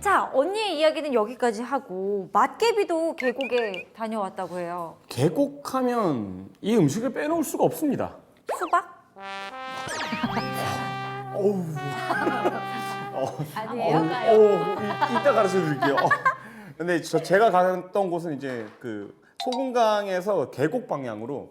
자, 언니의 이야기는 여기까지 하고 맛개비도 계곡에 다녀왔다고 해요. 계곡하면 이 음식을 빼놓을 수가 없습니다. 수박? 어우, 아니에요? 어, 이- 이따 가르쳐 드릴게요. 어. 근데 저 제가 갔던 곳은 이제 그 소금강에서 계곡 방향으로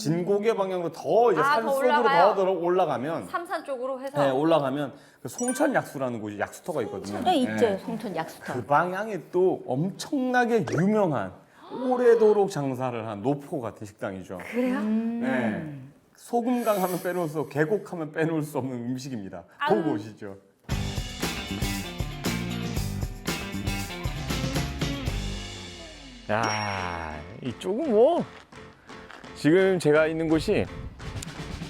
진고개 방향으로 더 이제 아, 산 더 속으로 올라가요? 더 들어 올라가면 삼산 쪽으로 해서 네, 올라가면 그 송천 약수라는 곳이 약수터가 있거든요. 네, 있죠. 네. 송천 약수터. 그 방향에 또 엄청나게 유명한 오래도록 장사를 한 노포 같은 식당이죠. 그래요? 네. 소금강 하면 빼놓을 수, 계곡 하면 빼놓을 수 없는 음식입니다. 보고 오시죠. 야, 이쪽은 뭐 지금 제가 있는 곳이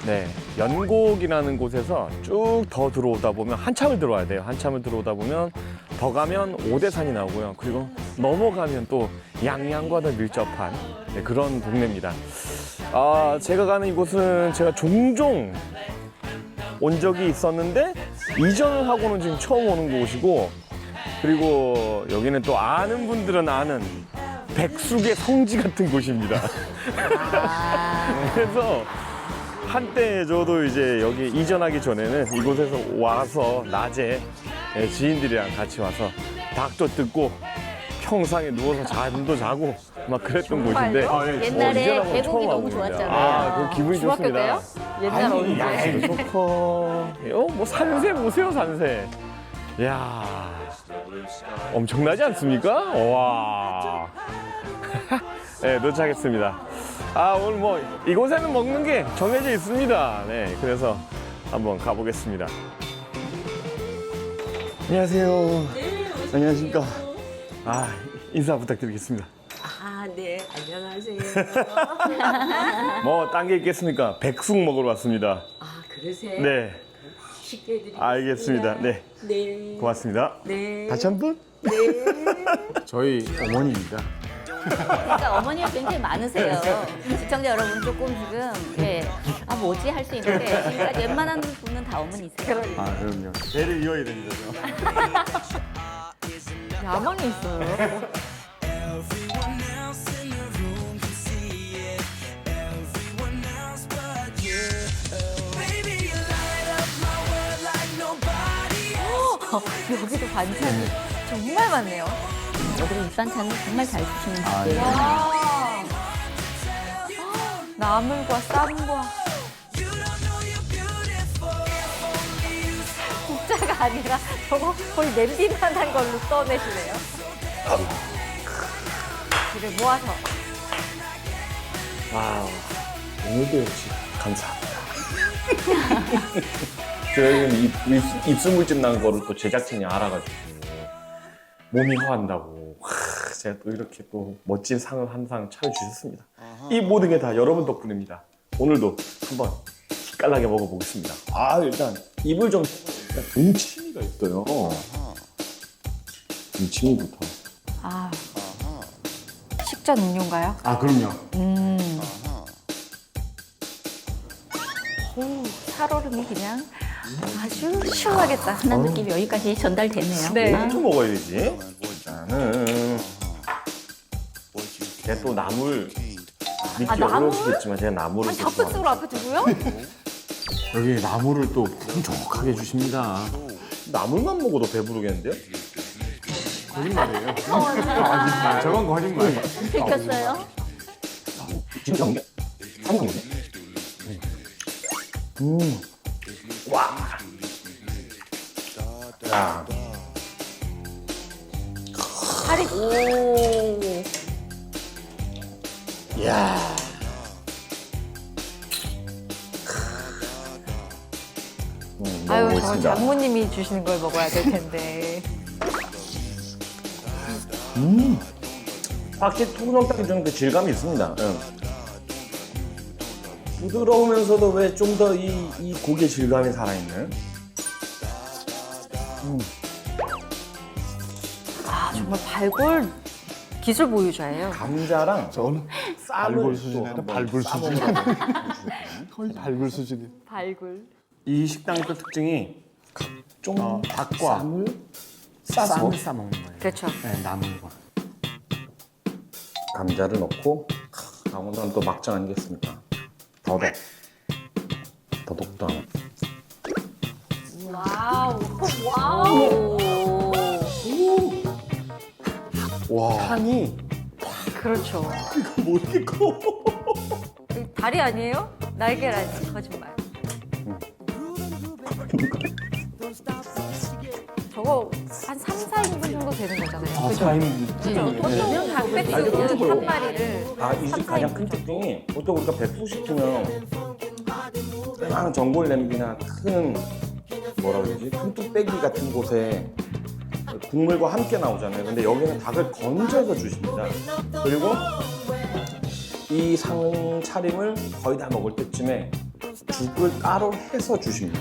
네 연곡이라는 곳에서 쭉 더 들어오다 보면 한참을 들어와야 돼요. 한참을 들어오다 보면 더 가면 오대산이 나오고요. 그리고 넘어가면 또 양양과 더 밀접한 네, 그런 동네입니다. 아, 제가 가는 이곳은 제가 종종 온 적이 있었는데 이전을 하고는 지금 처음 오는 곳이고 그리고 여기는 또 아는 분들은 아는 백숙의 성지 같은 곳입니다. 그래서 한때 저도 이제 여기 이전하기 전에는 이곳에서 와서 낮에 예, 지인들이랑 같이 와서 닭도 뜯고 평상에 누워서 잠도 자고 막 그랬던 곳인데 정말요? 아, 예, 옛날에 이전하고는 계곡이 처음 너무 와봅니다. 좋았잖아요. 아, 그 기분이 중학교 좋습니다. 때요? 옛날 언제? 야, 좋고. 요, 뭐 산세 보세요, 산세. 야 엄청나지 않습니까? 와. 네, 도착했습니다. 아, 오늘 뭐, 이곳에는 먹는 게 정해져 있습니다. 네, 그래서 한번 가보겠습니다. 안녕하세요. 안녕하십니까. 아, 인사 부탁드리겠습니다. 아, 네. 안녕하세요. 뭐, 딴 게 있겠습니까? 백숙 먹으러 왔습니다. 아, 그러세요? 네, 쉽게 해드리겠습니다. 알겠습니다. 네, 네. 고맙습니다. 네. 다시 한 번? 네. 저희 어머니입니다. 그러니까 어머니가 굉장히 많으세요. 시청자 여러분 조금 지금 예, 아 뭐지 할 수 있는데 지금까지 웬만한 분은 다 어머니세요. 아, 그럼요. 배를 이어야 됩니다. 저. 야망이 있어요. 여기도 반찬이 정말 많네요. 여기 밑반찬을 정말 잘 주시는 분이에요. 와. 나물과 쌈과. 국자가 아니라 저거 거의 냄비만 한 걸로 떠내시네요. 이를 모아서 아, 오늘도 역시 감사합니다. 저희는 입, 입, 입수물집 난 거를 또 제작진이 알아가지고 몸이 허한다고 하, 제가 또 이렇게 또 멋진 상을 한 상 차려주셨습니다. 이 모든 게 다 여러분 덕분입니다. 오늘도 한번 기깔나게 먹어보겠습니다. 아 일단 입을 좀 일단 등치미가 있어요. 등치미부터. 아 식전 음료인가요? 아 그럼요. 음. 오, 살얼음이 그냥 아주 시원하겠다. 흔한 느낌이 여기까지 전달되네요. 네. 아, 이것도 먹어야지. 일단은 제가 또 나물 믿기 아, 나물? 어려우시겠지만 제가 나물을 아니 또 좋아해요. 닭백숙을 앞에 두고요? 여기 나물을 또 풍족하게 주십니다. 나물만 먹어도 배부르겠는데요? 거짓말이에요. 거짓말. 저건 거짓말. 들켰어요? 진짜 한 개. 한 개. 음. 야. 살이 오. 야. 음, 너무 아유 저 멋있습니다. 장모님이 주시는 걸 먹어야 될 텐데. 확실히 통영닭이 주는 그 질감이 있습니다. 응. 부드러우면서도 왜 좀 더 이 이 고기의 질감이 살아있는. 아 정말 발골 기술 보유자예요. 감자랑 저는 쌀을 발굴 또. 한번 발굴 수준. 거의 발굴 수준이. 발굴. 이 식당의 또 특징이 각종 닭과 싸서 싸 먹는 거예요. 그렇죠. 네, 나물과. 감자를 넣고 강원도는 또 막장 아니겠습니까? 더덕. 더덕도 하나. 와우. 와우. 와. 향이 그렇죠. 뭐 이렇게 커? 다리 아니에요? 날개라지 거짓말. 저거 한 3, 4인분 정도 되는 거잖아요. 아, 그죠? 사인. 그죠? 보통 닭백숙은 한 마리를 아, 이 집 가장 큰 특징이 보통 우리가 백숙 시키면 그냥 전골 냄비나 큰 뭐라 그러지? 큰 뚝배기 같은 곳에 국물과 함께 나오잖아요. 근데 여기는 닭을 건져서 주십니다. 그리고 이 상 차림을 거의 다 먹을 때쯤에 죽을 따로 해서 주십니다.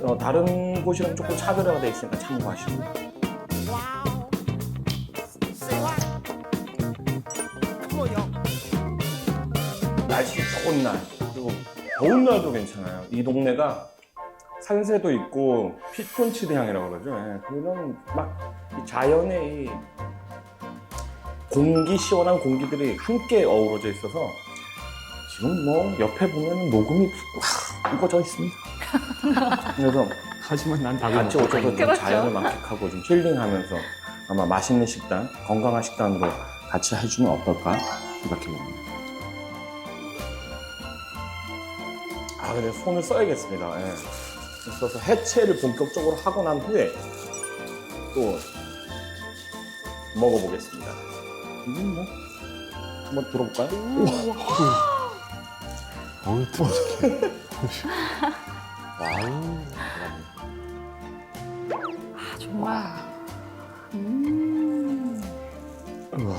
뭐, 어, 다른 곳이랑 조금 차별화가 돼 있으니까 참고하시고. 날씨 좋은 날 그리고 더운 날도 괜찮아요. 이 동네가 산새도 있고 피톤치드 향이라고 그러죠. 예, 그런 막이 자연의 이 공기 시원한 공기들이 함께 어우러져 있어서 지금 뭐 옆에 보면 녹음이 막 이루어져 있습니다. 그래서 하지만 난 닭을 같이 오셔서 좀 그렇죠. 자연을 만끽하고 좀 힐링하면서 아마 맛있는 식단, 건강한 식단으로 같이 해주면 어떨까 생각해 봅니다. 아, 근데 손을 써야겠습니다. 예. 써서 해체를 본격적으로 하고 난 후에 또 먹어보겠습니다. 이건 뭐 한번 들어볼까요? 어우, 듬직해. 와우. 아, 정말 우와.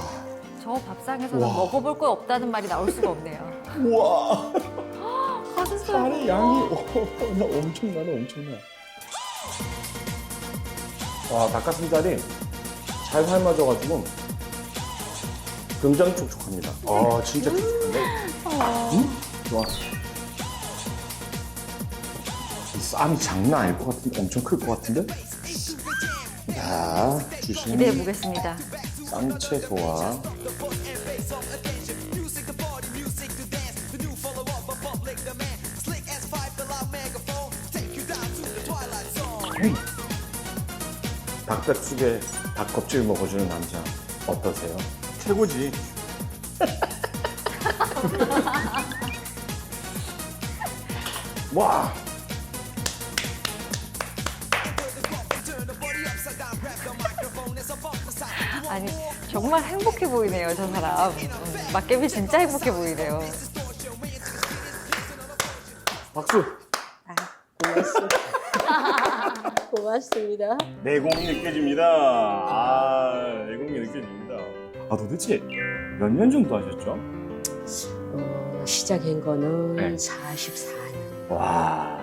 저 밥상에서는 먹어볼 거 없다는 말이 나올 수가 없네요. 우와. 살의 양이 오, 나 엄청나네 엄청나. 와 닭가슴살이 잘 삶아져가지고 굉장히 촉촉합니다. 아 진짜 촉촉한데. 음? 좋아. 이 쌈이 장난 아닐 것 같은데 엄청 클 것 같은데. 자 주시는 기대해 보겠습니다. 쌈채소와 음. 닭백숙에 닭 껍질 먹어주는 남자 어떠세요? 최고지. 와. 아니 정말 행복해 보이네요 저 사람. 음, 막개비 진짜 행복해 보이네요. 고맙습니다. 내공이 느껴집니다. 아, 내공이 느껴집니다. 아, 도대체 몇 년 정도 하셨죠? 어, 시작한 거는 네. 44년. 와.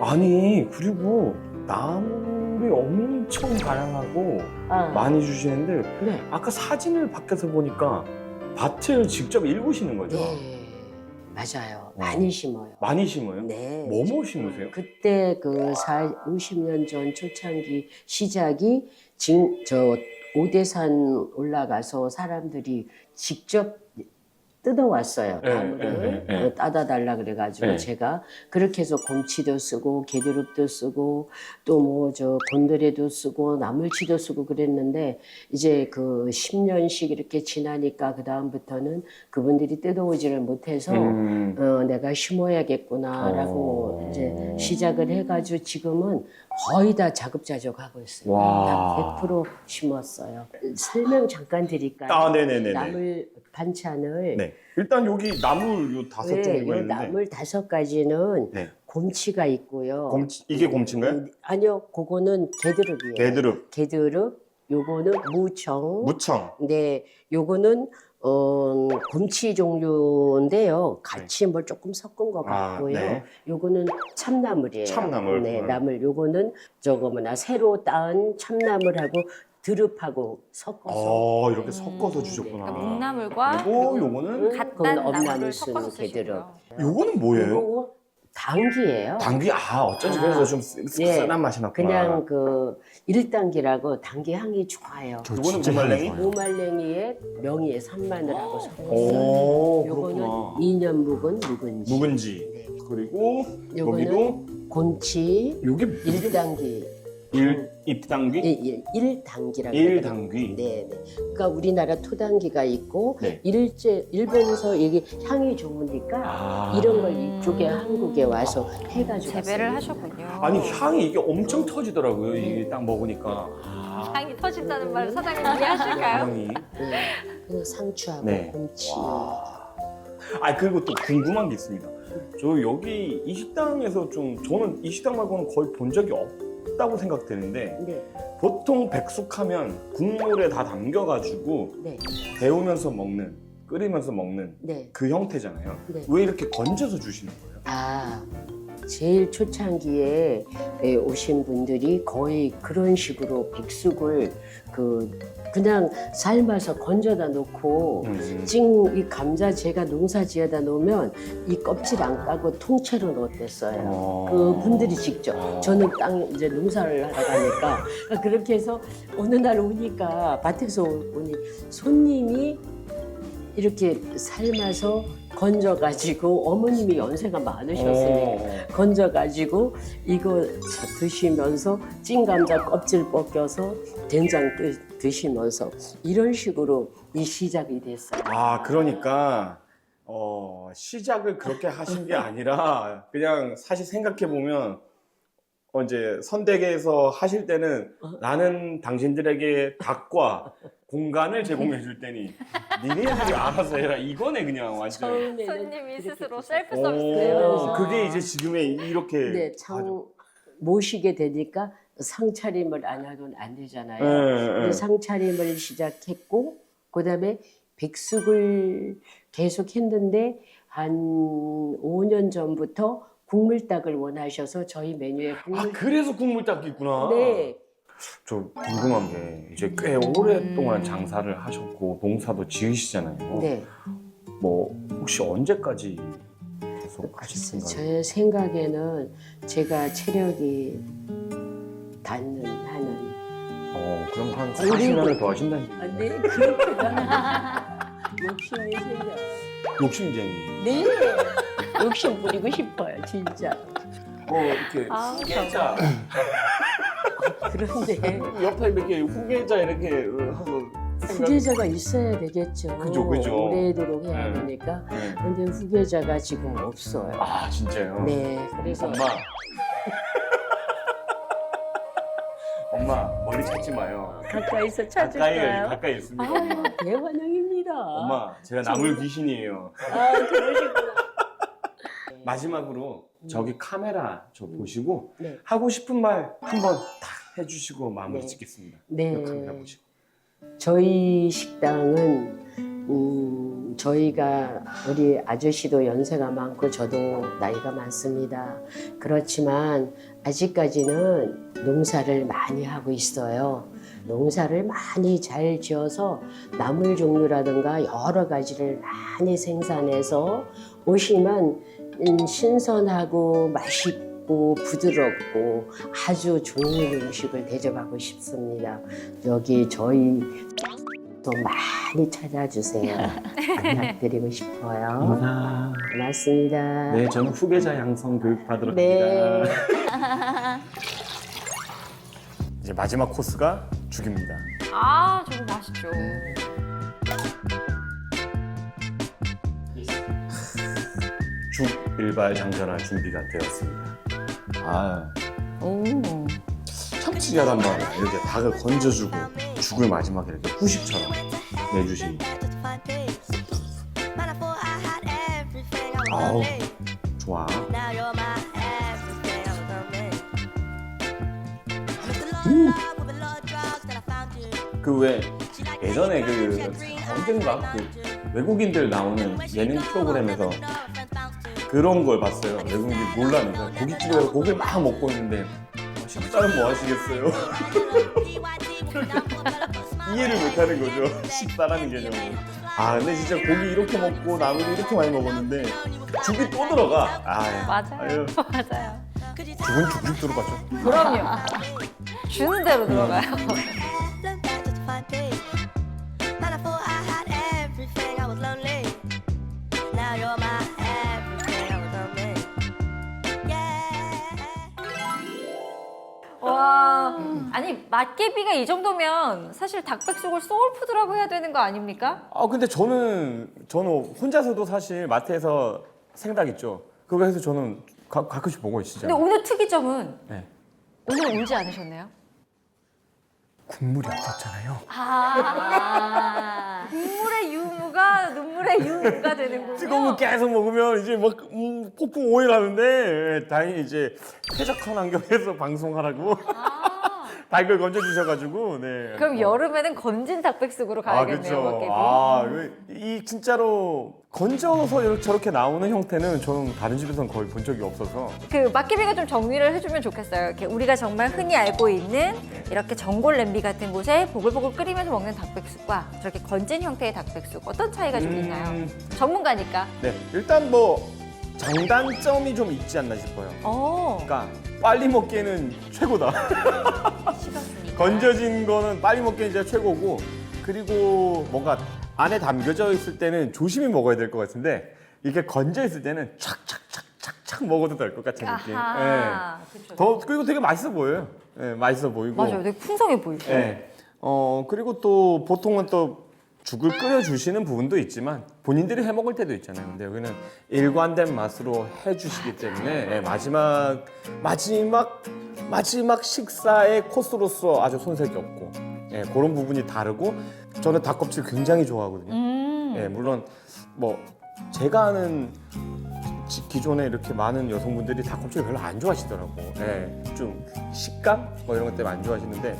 아니, 그리고 나물이 엄청 다양하고 아, 많이 주시는데 네. 아까 사진을 밖에서 보니까 밭을 직접 일구시는 거죠? 네. 맞아요. 어. 많이 심어요. 많이 심어요? 네. 뭐뭐 심으세요? 그때 그 50년 전 초창기 시작이 진, 저 오대산 올라가서 사람들이 직접 뜯어왔어요. 네, 나무를 네, 네, 네. 어, 따다 달라 그래가지고 네. 제가 그렇게 해서 곰치도 쓰고 게드룹도 쓰고 또 뭐 저 곤드레도 쓰고 나물치도 쓰고 그랬는데 이제 그 10년씩 이렇게 지나니까 그 다음부터는 그분들이 뜯어오지를 못해서 음, 어, 내가 심어야겠구나라고 어. 이제 시작을 해가지고 지금은 거의 다 자급자족하고 있어요. 와. 100% 심었어요. 설명 잠깐 드릴까요? 아, 네네네. 나물 반찬을 네. 일단 여기 나물 요 다섯 네, 종류가 이 있는데. 나물 다섯 가지는 네. 곰치가 있고요. 곰치, 이게 곰치인가요? 음, 아니요, 그거는 게드릅이에요. 게드릅, 게드릅, 요거는 무청. 무청. 네, 요거는 어, 곰치 종류인데요. 같이 뭘 조금 섞은 것 아, 같고요. 네. 요거는 참나물이에요. 참나물. 네, 음. 나물. 요거는 저거 뭐나 새로 딴 참나물하고 드릅하고 섞어서. 어, 이렇게 섞어서 주셨구나. 그러니까 묵나물과 그리고 요거는 갓 그건 단 나물을 섞어서 쓰는. 쓰시고요. 요거는 뭐예요? 요거 당귀예요. 당귀 아 어쩐지 아. 그래서 좀 쓰- 예. 쓰한 맛이 났구나. 그냥 그 1단기라고 당귀 향이 좋아요. 저 이거는 진짜 무말랭이? 향이 좋아요. 무말랭이에 명이에 산마늘하고 섞었어요. 오 요거는 그렇구나. 2년 묵은 묵은지. 묵은지 네. 그리고 여기도 곤치 요게 1단기. 일 입당귀, 일, 일, 단기라고 일 당귀. 네, 네. 그러니까 우리나라 토당기가 있고 네. 일제 일본에서 이게 향이 좋으니까 아. 이런 걸 이쪽에 한국에 와서 해가지고 재배를 왔어요. 하셨군요. 아니 향이 이게 엄청 터지더라고요. 이게 딱 먹으니까. 아, 향이 터진다는 말 사장님 이해하실까요? 향이. 네. 상추하고 네. 곰치. 아 그리고 또 궁금한 게 있습니다. 저 여기 이 식당에서 좀 저는 이 식당 말고는 거의 본 적이 없 다고 생각되는데 네, 보통 백숙하면 국물에 다 담겨가지고 네, 데우면서 먹는 끓이면서 먹는 네. 그 형태잖아요. 네. 왜 이렇게 건져서 주시는 거예요? 아, 제일 초창기에 에, 오신 분들이 거의 그런 식으로 백숙을 그 그냥 삶아서 건져다 놓고 음. 찡이 감자 제가 농사 지어다 놓으면 이 껍질 안 까고 통째로 넣었댔어요. 어. 그 분들이 직접 어. 저는 땅 이제 농사를 하러 가니까 그러니까 그렇게 해서 어느 날 오니까 밭에서 오니 손님이 이렇게 삶아서 건져가지고 어머님이 연세가 많으셨으니까 어. 건져가지고 이거 드시면서 찐 감자 껍질 벗겨서 된장 드- 드시면서 이런 식으로 이 시작이 됐어요. 아 그러니까 어, 시작을 그렇게 하신 게 아니라 그냥 사실 생각해 보면 어, 이제 선대계에서 하실 때는 나는 당신들에게 닭과 공간을 제공해 줄 테니 니네들이 알아서 해라 이거네 그냥 완전. 처음에는 손님이 스스로. 셀프 오, 서비스예요. 그게 이제 지금의 이렇게 네, 참 모시게 되니까 상차림을 안 하면 안 되잖아요. 예, 예. 근데 상차림을 시작했고 그다음에 백숙을 계속 했는데 한 5년 전부터 국물닭을 원하셔서 저희 메뉴에 아 국물 그래서 국물 닭이 있구나. 네. 저 궁금한 게 이제 꽤 오랫동안 장사를 하셨고 농사도 지으시잖아요. 네. 뭐 혹시 언제까지 계속 하실 글쎄, 생각이에요? 제 생각에는 제가 체력이 닿는 하는 어, 그럼 한 우리 40년을 더 하신다니. 아, 네 그렇게가 욕심이 생겨. 욕심쟁이. 네 욕심 부리고 싶어요 진짜. 뭐 이렇게 아, 후계자 그런데 옆에 이렇게 후계자 이렇게 생각- 후계자가 있어야 되겠죠. 그죠, 그죠. 오래도록 해야 네. 되니까. 네. 근데 후계자가 지금 없어요. 아 진짜요? 네, 그래서 엄마. 엄마 머리 찾지 마요. 가까이서 가까이 찾을까요? 가까이 있습니다. 아, 대환영입니다. 엄마 제가 나물 귀신이에요. 아, 그러시구나. 마지막으로 저기 카메라 저 보시고 네. 하고 싶은 말 한번 딱 해주시고 마무리 네. 짓겠습니다. 네. 이 카메라 보시고. 저희 식당은 음, 저희가 우리 아저씨도 연세가 많고 저도 나이가 많습니다. 그렇지만 아직까지는 농사를 많이 하고 있어요. 농사를 많이 잘 지어서 나물 종류라든가 여러 가지를 많이 생산해서 오시면 음, 신선하고 맛있고 부드럽고 아주 좋은 음식을 대접하고 싶습니다. 여기 저희 또 많이 찾아주세요. 부탁드리고 싶어요. 감사. 고맙습니다. 네, 저는 후계자 양성 교육 받으러 네. 갑니다. 이제 마지막 코스가 죽입니다. 아, 저거 맛있죠. 죽 일발 장전할 준비가 되었습니다. 아, 오. 참 특이하단 말이야. 이렇게 닭을 건져주고 죽을 마지막에 이렇게 후식처럼 내주시니. 아우, 좋아. 그왜 예전에 그 언젠가 그 외국인들 나오는 예능 프로그램에서 그런 걸 봤어요. 외국인들이 놀라면서 고깃집에 가서 고기를 막 먹고 있는데 사는 뭐 하시겠어요? 이해를 못하는 거죠. 식사라는 개념을. 아 근데 진짜 고기 이렇게 먹고 나물이 이렇게 많이 먹었는데 죽이 또 들어가. 아 맞아요. 아유, 맞아요. 죽은 죽죽 들어가죠. 그럼요. 주는 대로 들어가요. 와, 아니 맛개비가 이 정도면 사실 닭백숙을 소울푸드라고 해야 되는 거 아닙니까? 아 근데 저는 저는 혼자서도 사실 마트에서 생닭 있죠. 그거 해서 저는 가, 가끔씩 먹어요 진짜. 근데 오늘 특이점은 네. 오늘 울지 않으셨네요? 국물이 없었잖아요. 아, 국물의 유 눈물의 유무가 되는군요. 뜨거운 거 계속 먹으면 이제 막 음, 폭풍 오일하는데. 다행히 이제 쾌적한 환경에서 방송하라고 닭을 건져 주셔가지고 네. 그럼 어. 여름에는 건진 닭백숙으로 아 가야겠네요, 그렇죠. 맛개비. 아, 이 진짜로 건져서 이렇게 저렇게 나오는 형태는 저는 다른 집에서는 거의 본 적이 없어서 그 맛개비가 좀 정리를 해주면 좋겠어요. 이렇게 우리가 정말 흔히 알고 있는 이렇게 전골 냄비 같은 곳에 보글보글 끓이면서 먹는 닭백숙과 저렇게 건진 형태의 닭백숙 어떤 차이가 좀 음. 있나요? 전문가니까. 네 일단 뭐 장단점이 좀 있지 않나 싶어요. 어, 그러니까 빨리 먹기에는 최고다. 식었으니까. 건져진 거는 빨리 먹기엔 진짜 최고고 그리고 뭔가 안에 담겨져 있을 때는 조심히 먹어야 될 것 같은데 이렇게 건져 있을 때는 착착착착착 먹어도 될 것 같은 느낌. 아하, 그쵸. 예. 더 그리고 되게 맛있어 보여요. 예, 맛있어 보이고. 맞아요. 되게 풍성해 보이죠. 예. 어 그리고 또 보통은 또 죽을 끓여 주시는 부분도 있지만 본인들이 해 먹을 때도 있잖아요. 근데 여기는 일관된 맛으로 해 주시기 때문에 예, 마지막 마지막 마지막 식사의 코스로서 아주 손색이 없고 예, 그런 부분이 다르고 저는 닭껍질 굉장히 좋아하거든요. 음. 예, 물론 뭐 제가 아는 지- 기존에 이렇게 많은 여성분들이 닭껍질 별로 안 좋아하시더라고. 예, 좀 식감 뭐 이런 것 때문에 안 좋아하시는데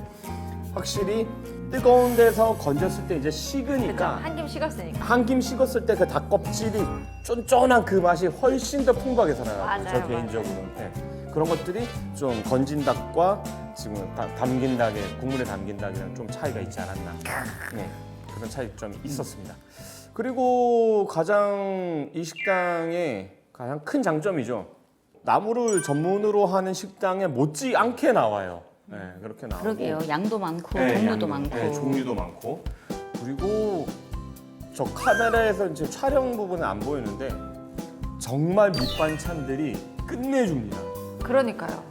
확실히 뜨거운 데서 건졌을 때 이제. 식으니까 한 김 식었으니까. 한 김 식었을 때 그 닭 껍질이 쫀쫀한 그 맛이 훨씬 더 풍부하게 살아요. 맞아요, 저 개인적으로. 예. 그런 것들이 좀 건진 닭과 지금 다- 담긴 닭의 국물에 담긴 닭이랑 좀 차이가 있지 않았나. 네, 그런 차이점이 있었습니다. 그리고 가장 이 식당의 가장 큰 장점이죠. 나무를 전문으로 하는 식당에 못지 않게 나와요. 네, 그렇게 나오고. 그러게요. 양도 많고 네, 종류도 양- 많고. 네, 종류도 많고. 그리고 저 카메라에서 이제 촬영 부분은 안 보이는데 정말 밑반찬들이 끝내줍니다. 그러니까요.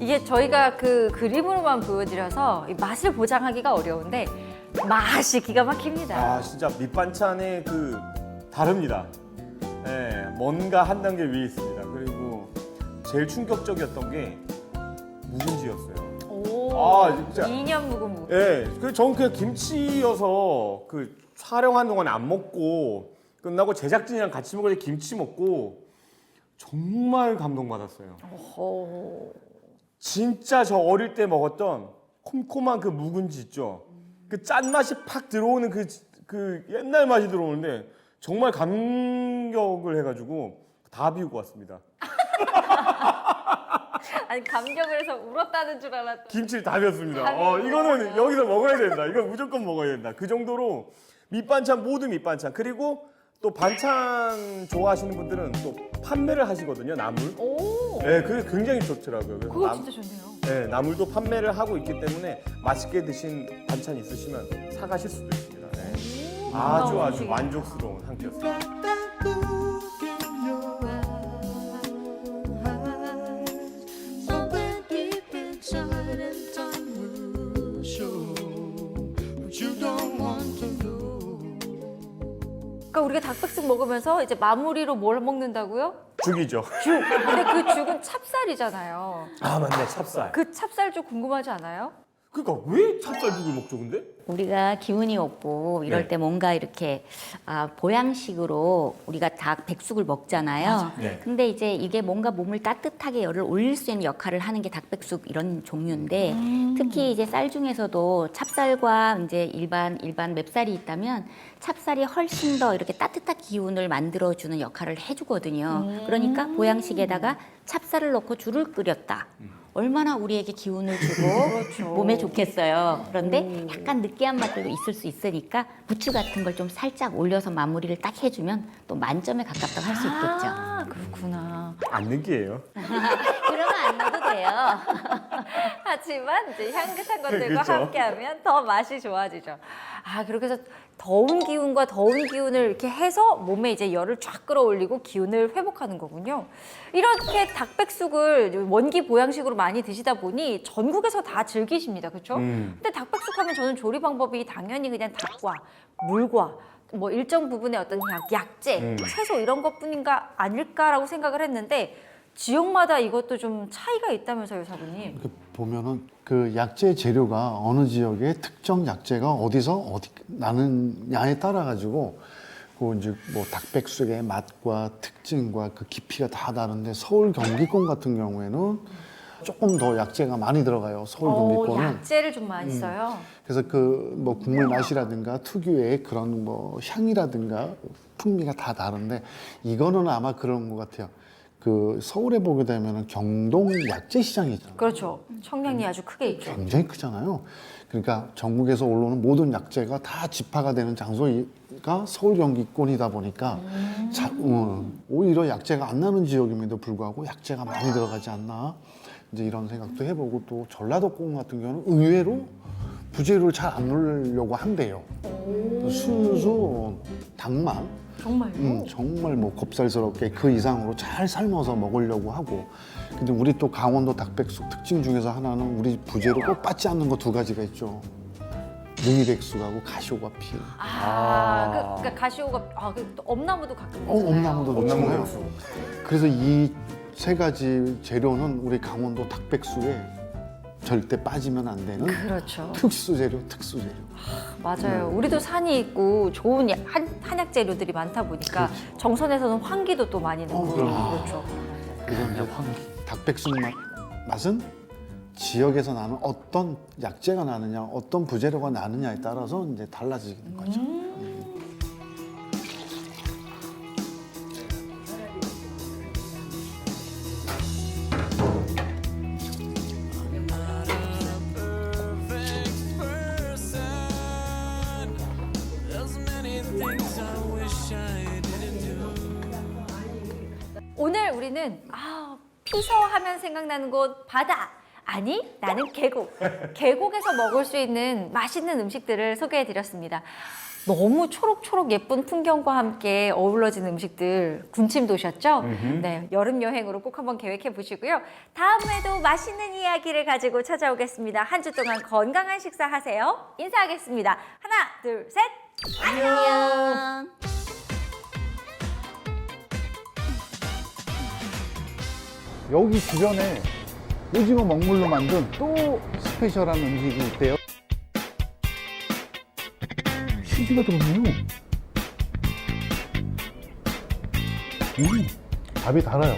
이게 저희가 그 그림으로만 보여드려서 이 맛을 보장하기가 어려운데 맛이 기가 막힙니다. 아 진짜 밑반찬의 그 다릅니다. 네, 뭔가 한 단계 위에 있습니다. 그리고 제일 충격적이었던 게 묵은지였어요. 오, 아, 진짜. 2년 묵은 묵. 예, 그 저는 그냥 김치여서 그 촬영하는 동안 안 먹고 끝나고 제작진이랑 같이 먹을 때 김치 먹고 정말 감동받았어요. 오. 진짜 저 어릴 때 먹었던 콤콤한 그 묵은지 있죠. 그 짠맛이 팍 들어오는 그, 그 옛날 맛이 들어오는데 정말 감격을 해가지고 다 비우고 왔습니다. 아니 감격을 해서 울었다는 줄 알았더니 김치를 다 비웠습니다. 어, 이거는 여기서 먹어야 된다. 이거 무조건 먹어야 된다. 그 정도로 밑반찬 모두 밑반찬 그리고 또 반찬 좋아하시는 분들은 또 판매를 하시거든요. 나물. 오, 네, 그게 굉장히 좋더라고요. 그래서 그거 남- 진짜 좋네요. 네, 나물도 판매를 하고 있기 때문에 맛있게 드신 반찬 있으시면 사가실 수도 있습니다. 네. 아주 아주. 만족스러운 한 끼였습니다. 우리가 닭백숙 먹으면서 이제 마무리로 뭘 먹는다고요? 죽이죠. 죽. 근데 그 죽은 찹쌀이잖아요. 아 맞네 찹쌀. 그 찹쌀죽 궁금하지 않아요? 그러니까 왜 찹쌀죽을 먹죠 근데? 우리가 기운이 없고 이럴 네. 때 뭔가 이렇게 아, 보양식으로 우리가 닭 백숙을 먹잖아요. 네. 근데 이제 이게 뭔가 몸을 따뜻하게 열을 올릴 수 있는 역할을 하는 게 닭백숙 이런 종류인데 특히 이제 쌀 중에서도 찹쌀과 이제 일반 일반 맵쌀이 있다면 찹쌀이 훨씬 더 이렇게 따뜻한 기운을 만들어 주는 역할을 해 주거든요. 그러니까 보양식에다가 찹쌀을 넣고 죽을 끓였다. 얼마나 우리에게 기운을 주고 그렇죠. 몸에 좋겠어요. 그런데 약간 느끼한 맛들도 있을 수 있으니까 부추 같은 걸 좀 살짝 올려서 마무리를 딱 해주면 또 만점에 가깝다고 할 수 있겠죠. 아, 그렇구나. 안 느끼해요. 그러면 안 넣어도 돼요. 하지만 이제 향긋한 것들과 그쵸. 함께하면 더 맛이 좋아지죠. 아 그렇게 해서 더운 기운과 더운 기운을 이렇게 해서 몸에 이제 열을 쫙 끌어올리고 기운을 회복하는 거군요. 이렇게 닭백숙을 원기 보양식으로 많이 드시다 보니 전국에서 다 즐기십니다, 그렇죠? 음. 근데 닭백숙 하면 저는 조리 방법이 당연히 그냥 닭과 물과 뭐 일정 부분의 어떤 약, 약재, 음. 채소 이런 것뿐인가 아닐까라고 생각을 했는데 지역마다 이것도 좀 차이가 있다면서요, 사부님? 이렇게 보면은 그 약재 재료가 어느 지역의 특정 약재가 어디서 어디 나느냐에 따라 가지고 그 이제 뭐 닭백숙의 맛과 특징과 그 깊이가 다 다른데 서울 경기권 같은 경우에는 조금 더 약재가 많이 들어가요. 서울 어, 경기권은 약재를 좀 많이 써요. 그래서 그 뭐 국물 맛이라든가 특유의 그런 뭐 향이라든가 풍미가 다 다른데 이거는 아마 그런 것 같아요. 그 서울에 보게 되면은 경동 약재 시장이 있잖아요. 그렇죠. 청량리 아주 크게 있죠. 굉장히 크잖아요. 그러니까 전국에서 올라오는 모든 약재가 다 집화가 되는 장소가 서울 경기권이다 보니까 자, 어, 오히려 약재가 안 나는 지역임에도 불구하고 약재가 많이 들어가지 않나 이제 이런 생각도 해보고 또 전라도권 같은 경우는 의외로 부재료를 잘 안 넣으려고 한대요. 순수 닭만 정말요? 음, 정말 뭐 곱살스럽게 그 이상으로 잘 삶아서 먹으려고 하고. 근데 우리 또 강원도 닭백숙 특징 중에서 하나는 우리 부재료 꼭 빠지 않는 거 두 가지가 있죠. 능이백숙하고 가시오가 피 아, 그, 그러니까 가시오가 아, 그 엄나무도 가끔 어. 엄나무도 넣잖아요 그래서 이 세 가지 재료는 우리 강원도 닭백숙에 절대 빠지면 안 되는 그렇죠. 특수 재료 특수 재료 맞아요. 우리도 산이 있고 좋은 야- 한, 한약 재료들이 많다 보니까 정선에서는 황기도 또 많이 넣고 그럼요. 그렇죠. 그래서 이제 닭백숙 맛, 맛은 지역에서 나는 어떤 약재가 나느냐, 어떤 부재료가 나느냐에 따라서 이제 달라지는 거죠. 우리는 아, 피서 하면 생각나는 곳 바다. 아니, 나는 계곡. 계곡에서 먹을 수 있는 맛있는 음식들을 소개해 드렸습니다. 너무 초록초록 예쁜 풍경과 함께 어우러진 음식들 군침 도셨죠? 네, 여름 여행으로 꼭 한번 계획해 보시고요. 다음에도 맛있는 이야기를 가지고 찾아오겠습니다. 한 주 동안 건강한 식사 하세요. 인사하겠습니다. 하나, 둘, 셋. 안녕. 여기 주변에 오징어 먹물로 만든 또 스페셜한 음식이 있대요. 치즈가 들었네요. 음, 밥이 달아요.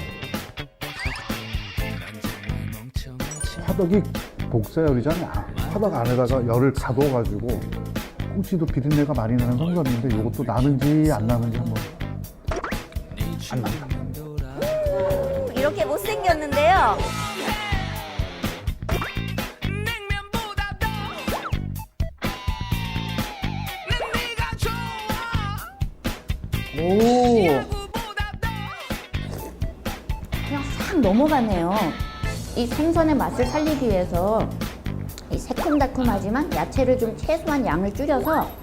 화덕이 복사열이잖아. 화덕 안에다가 열을 가둬가지고 꼬치도 비린내가 많이 나는 성감인데 이것도 나는지 안 나는지 한번 안 난다. 그냥 싹 넘어가네요. 이 생선의 맛을 살리기 위해서 이 새콤달콤하지만 야채를 좀 최소한 양을 줄여서